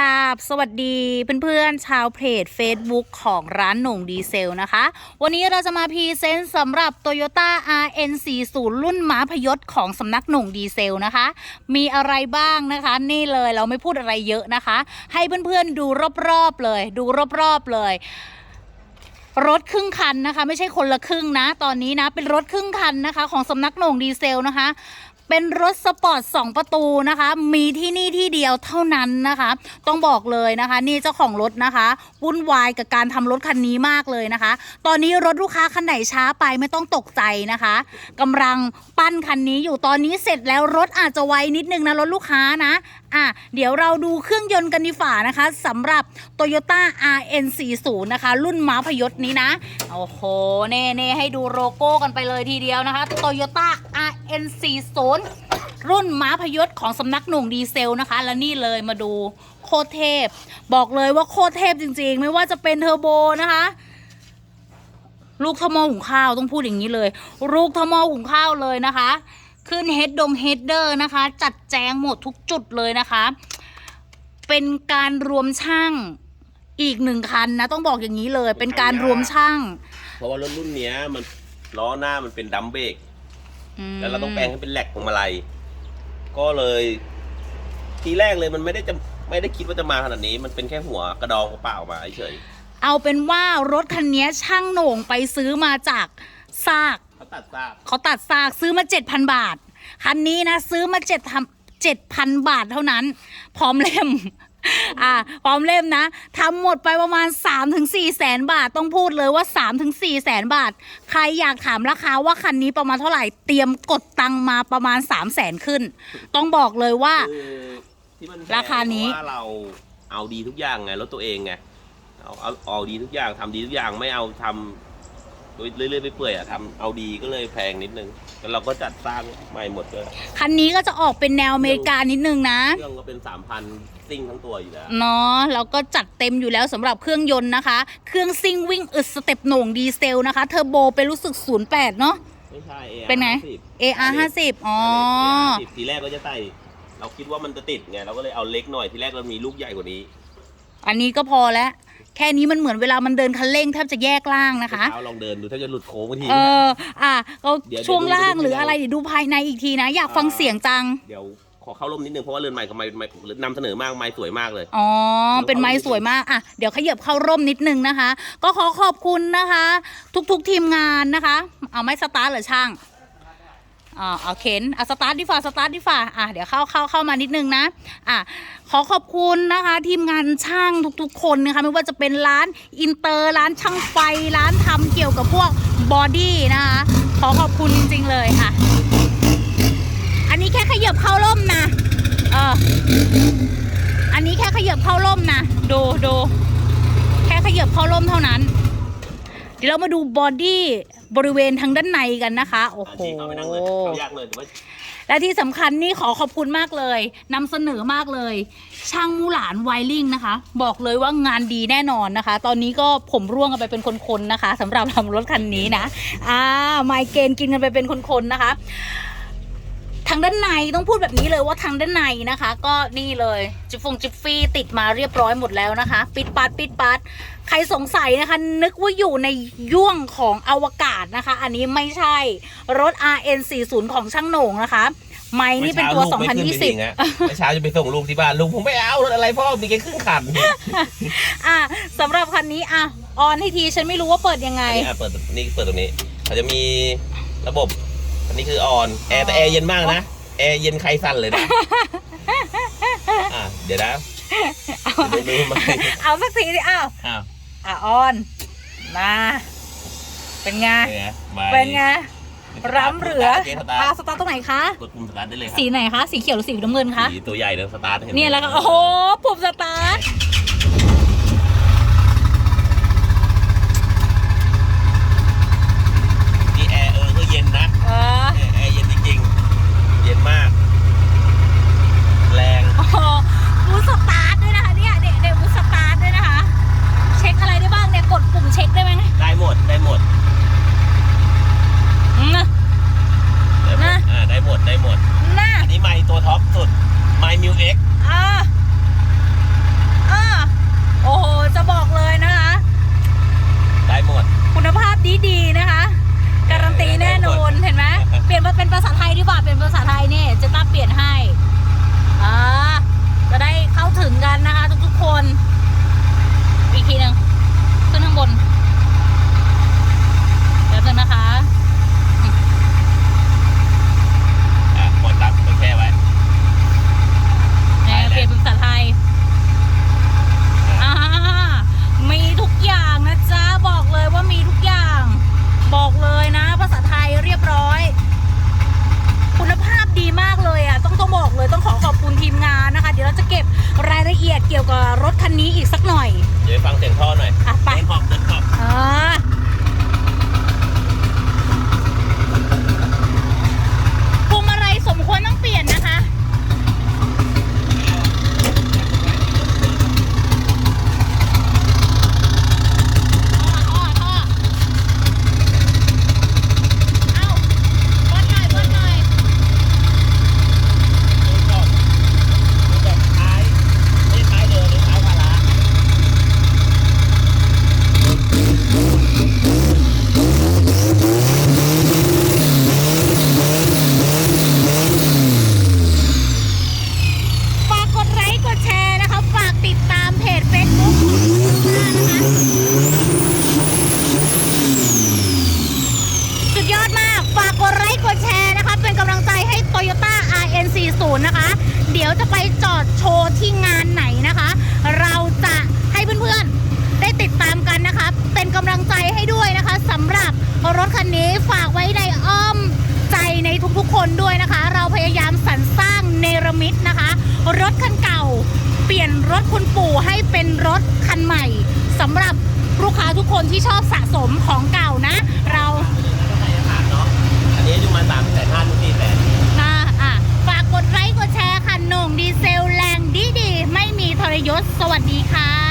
กราบสวัสดีเพื่อนๆชาวเพจ Facebook ของร้านหน่งดีเซลนะคะ วันนี้เราจะมาพรีเซนต์สำหรับ Toyota RN40 รุ่นม้าพยศของสำนักหน่งดีเซลนะคะ มีอะไรบ้างนะคะ นี่เลยเราไม่พูดอะไรเยอะนะคะ ให้เพื่อนๆดูรอบๆเลย ดูรอบๆเลยรถครึ่งคันนะคะ ไม่ใช่คนละครึ่งนะ ตอนนี้นะเป็นรถครึ่งคันนะคะ ของสำนักหน่งดีเซลนะคะ เป็นรถสปอร์ต2ประตูนะคะ มีที่นี่ที่เดียวเท่านั้นนะคะ ต้องบอกเลยนะคะ นี่เจ้าของรถนะคะวุ่นวายกับการทำรถคันนี้มากเลยนะคะ ตอนนี้รถลูกค้าคันไหนช้าไปไม่ต้องตกใจนะคะกำลังปั้นคันนี้อยู่ตอนนี้เสร็จแล้วรถอาจจะไวนิดนึงนะรถลูกค้านะ อะเดี๋ยวเราดูเครื่องยนต์กันดีฝ่านะคะสำหรับ Toyota RN40 นะคะ รุ่นม้าพยศนี้นะ โอ้โห เน่เน่ให้ดูโลโก้กันไปเลยทีเดียวนะคะ Toyota RN40 รุ่นม้าพยศของสำนักหน่งดีเซลนะคะ และนี่เลยมาดูโคตรเทพ บอกเลยว่าโคตรเทพจริงๆ ไม่ว่าจะเป็นเทอร์โบนะคะ ลูกทมอหุงข้าวต้องพูดอย่างนี้เลย ลูกทมอหุงข้าวเลยนะคะ ขึ้นเฮดดงเฮดเดอร์นะคะ จัดแจงหมดทุกจุดเลยนะคะ เป็นการรวมช่างอีกหนึ่งคันนะ ต้องบอกอย่างนี้เลย เป็นการรวมช่างเพราะว่ารถรุ่นเนี้ยมันล้อหน้ามันเป็นดัมเบรกอืมแล้วเราต้องแปลงให้เป็นแหลกของมาลัยก็เลย ทีแรกเลยมันไม่ได้จะไม่ได้คิดว่าจะมาขนาดนี้ มันเป็นแค่หัวกระดองเปล่าๆมาเฉยเอาเป็นว่ารถคันนี้ช่างโหน่งไปซื้อมาจากซากเขาตัดซากเขาตัดซากซื้อมา7,000บาท คันนี้นะซื้อมา7ทำ7,000บาทเท่านั้น พร้อมเล่ม อ่า พร้อมเล่มนะทำหมดไปประมาณ 3-4แสนบาทต้องพูดเลยว่า 3-4แสนบาท ใครอยากถามราคาว่าคันนี้ประมาณเท่าไหร่เตรียมกดตังค์มาประมาณ 3 0 0แสนขึ้น ต้องบอกเลยว่า คือที่มันแพงราคานี้ เพราะว่าเราเอาดีทุกอย่างไงรถตัวเองไงเอาเอาเอาดีทุกอย่างทำดีทุกอย่างไม่เอาทำโดย เรื่อยๆไปเปื่อยอะทำเอาดีก็เลยแพงนิดนึงแล้วเราก็จัดสร้างใหม่หมดเลยคันนี้ก็จะออกเป็นแนวอเมริกานิดนึงนะ เครื่องก็เป็นสามพันซิ่งทั้งตัวอยู่แล้ว เนาะแล้วก็จัดเต็มอยู่แล้วสำหรับเครื่องยนต์นะคะ เครื่องซิ่งวิ่งอึดสเต็ปโหน่งดีเซลนะคะ เทอร์โบเป็นรู้สึก 08 เนาะ ไม่ใช่ AR เป็นไง 50 AR 50อ๋อ AR 50ทีแรกก็จะใส่เราคิดว่ามันจะติดไงเราก็เลยเอาเล็กหน่อยทีแรกเรามีลูกใหญ่กว่านี้ อันนี้ก็พอแล้ว แค่นี้มันเหมือนเวลามันเดินคันเร่งแทบจะแยกล่างนะคะเช้าลองเดินดูถ้าจะหลุดโค้งบางที เออ อะก็เดี๋ยวช่วงล่างเดี๋ยวดูหรืออะไรเดี๋ยวดูภายในอีกทีนะ อยากฟังเสียงจัง เดี๋ยวขอเข้าร่มนิดนึงเพราะว่าเรือนใหม่เขาไม่ไม่นำเสนอมากไม้สวยมากเลย อ๋อ เป็นไม้สวยมาก อะ เดี๋ยวขยับเข้าร่มนิดนึงนะคะ ก็ขอขอบคุณนะคะ ทุกๆทีมงานนะคะ เอาไม่สตาร์ทเหรอช่าง อ่าเอาเข็นอะสตาร์ทดิฝ่าสตาร์ทดิฝ่าอะเดี๋ยวเข้าเข้าเข้ามานิดนึงนะอะขอขอบคุณนะคะ ทีมงานช่างทุกๆ คนนะคะไม่ว่าจะเป็นร้านอินเตอร์ร้านช่างไฟร้านทำเกี่ยวกับพวกบอดี้นะคะขอขอบคุณจริง ๆ เลยค่ะ อันนี้แค่ขยับเข้าร่มนะเอออันนี้แค่ขยับเข้าร่มนะดูดูแค่ขยับเข้าร่มเท่านั้น เดี๋ยวเรามาดูบอดี้ บริเวณทางด้านในกันนะคะ โอ้โหชี้เข้าไปนั่งเลยเข้ายากเลยแต่ว่าและที่สำคัญนี่ขอขอบคุณมากเลยนำเสนอมากเลย ช่างมูหลานไวริงนะคะ บอกเลยว่างานดีแน่นอนนะคะ ตอนนี้ก็ผมร่วงกันไปเป็นคนๆนะคะสำหรับทำรถคันนี้นะอ่าไมเกรนกินกันไปเป็นคนๆนะคะ ทางด้านในต้องพูดแบบนี้เลยว่าทางด้านในนะคะ ก็นี่เลยจิฟฟงจิฟฟี่ติดมาเรียบร้อยหมดแล้วนะคะ ปิดปัดปิดปัดใครสงสัยนะคะ นึกว่าอยู่ในย่วงของอวกาศนะคะ อันนี้ไม่ใช่รถ RN40 ของช่างโหน่งนะคะ ไม้นี่เป็นตัวมื่อช้าลูกไม่ขึ้นไปจริงอะ2020เมื่อเช้าจะไปส่งลูกที่บ้านลุงผมไม่เอารถอะไรพ่อมีแค่ครึ่งคันอะสำหรับคันนี้อะออนให้ทีฉันไม่รู้ว่าเปิดยังไง อันนี้อะเปิดนี่เปิดตรงนี้เขาจะมีระบบ อันนี้คือออน แอร์แต่แอร์เย็นมากนะ แอร์เย็นใครสั่นเลยนะ อะ เดี๋ยวนะเดี๋ยวดูมาเอาสักทีดิอ้าวอ้าวอะออน มา เป็นไง เป็นไงมาเป็นไงร้ำเหลือเจ๊สตาอะร์ทสตาร์ทตรงไหนคะกดปุ่มสตาร์ทได้เลยครับสีไหนคะ สีเขียวหรือสีน้ำเงินคะ สีตัวใหญ่เลยสตาร์ทห็ไหมเนี่ยแล้วก็โอ้โหปุ่มสตาร์ท นี่แอร์เออก็เย็นนะ เออ แอร์แอร์เย็นจริงๆ เย็นมาก แรง โอ้โหบูสตาร์ทด้วยนะคะเนี่ยเด็กเด็กบูสตาร์ทด้วยนะคะ เช็คอะไรได้บ้างเนี่ยกดปุ่มเช็คได้ไหม ได้หมดได้หมด อืม ได้หมด นะ อ่าได้หมดได้หมด น่า อันนี้ไมค์ตัวท็อปสุดไมค์มิวเอ็ก อ่า อ่อรถคันนี้อีกสักหน่อย เดี๋ยวไปฟังเสียงท่อหน่อยอะไปเดินขอบเดินขอบ 40 นะคะ เดี๋ยวจะไปจอดโชว์ที่งานไหนนะคะ เราจะให้เพื่อนๆ ได้ติดตามกันนะคะ เป็นกำลังใจให้ด้วยนะคะสำหรับรถคันนี้ฝากไว้ในอ้อมใจในทุกๆ คนด้วยนะคะ เราพยายามสรรสร้างเนรมิตนะคะ รถคันเก่า เปลี่ยนรถคุณปู่ให้เป็นรถคันใหม่สำหรับลูกค้าทุกคนที่ชอบสะสมของเก่านะ เราอันนี้อยู่มาสามแสนห้าถึงสี่แสน กดไลค์กดแชร์ค่ะหน่งดีเซลแรงดีดีไม่มีทรยศ สวัสดีค่ะ